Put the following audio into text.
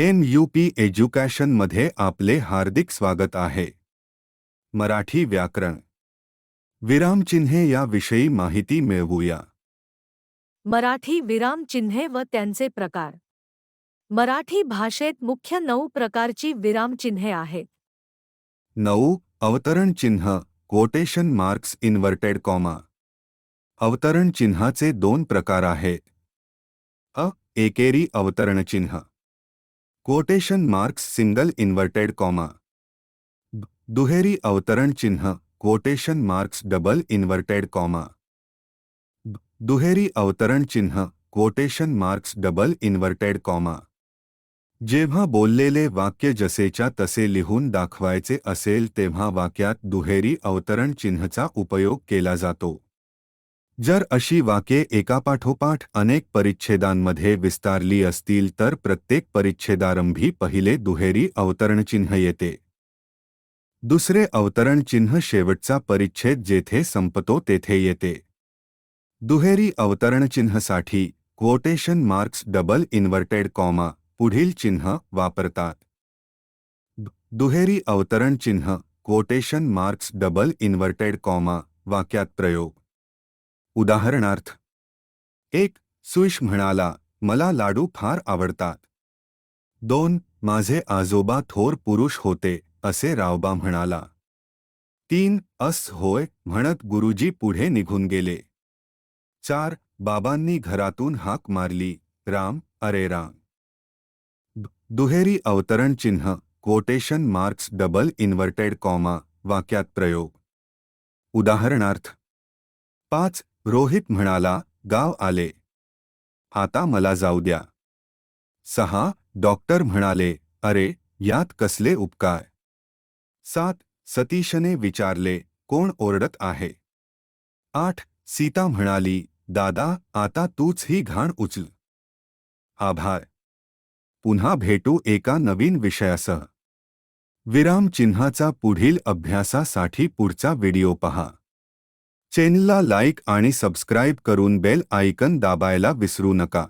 M U P एज्युकेशनमध्ये आपले हार्दिक स्वागत आहे. मराठी व्याकरण. विरामचिन्हे याविषयी माहिती मिळवूया. मराठी विरामचिन्हे व त्यांचे प्रकार. मराठी भाषेत मुख्य नऊ प्रकारची विरामचिन्हे आहेत. नऊ अवतरण चिन्ह कोटेशन मार्क्स इन्व्हर्टेड कॉमा अवतरण चिन्हाचे दोन प्रकार आहेत अ एकेरी अवतरण चिन्ह. Quotation marks single inverted comma दुहेरी अवतरण चिन्ह quotation marks double inverted comma दुहेरी अवतरण चिन्ह quotation marks double inverted comma जेव्हा बोललेले वाक्य जसेच्या तसे लिहून दाखवायचे असेल तेव्हा वाक्यात दुहेरी अवतरण चिन्हचा उपयोग केला जातो. जर अशी वाक्ये एकापाठोपाठ अनेक परिच्छेदांमध्ये विस्तारली असतील तर प्रत्येक परिच्छेदारंभी पहिले दुहेरी अवतरणचिन्ह येते. दुसरे अवतरणचिन्ह शेवटचा परिच्छेद जेथे संपतो तेथे येते. दुहेरी अवतरणचिन्हसाठी quotation marks double inverted comma पुढील चिन्ह वापरतात. दुहेरी अवतरण चिन्ह quotation marks double inverted comma वाक्यात प्रयोग. उदाहरणार्थ, एक सुश म्हणाला, मला लाडू फार आवडतात. दोन, माझे आजोबा थोर पुरुष होते, असे रावबा म्हणाला. तीन, अस होय, म्हणत गुरुजी पुढे निघून गेले. चार, बाबांनी घरातून हाक मारली. राम, अरे राम. दुहेरी अवतरण चिन्ह quotation marks double inverted comma वाक्यात प्रयोग. उदाहरणार्थ, पाच रोहित म्हणाला, गाव आले. आता मला जाऊ द्या. सहा, डॉक्टर म्हणाले, अरे, यात कसले उपकार. सात, सतीशने विचारले, कोण ओरडत आहे? आठ, सीता म्हणाली, दादा, आता तूच ही घाण उचल. आभार. पुन्हा भेटू एका नवीन विषयासह. विराम चिन्हाचा पुढील अभ्यासासाठी पुढचा व्हिडिओ पहा. चॅनलला लाईक आणि सबस्क्राईब करून बेल आयकन दाबायला विसरू नका.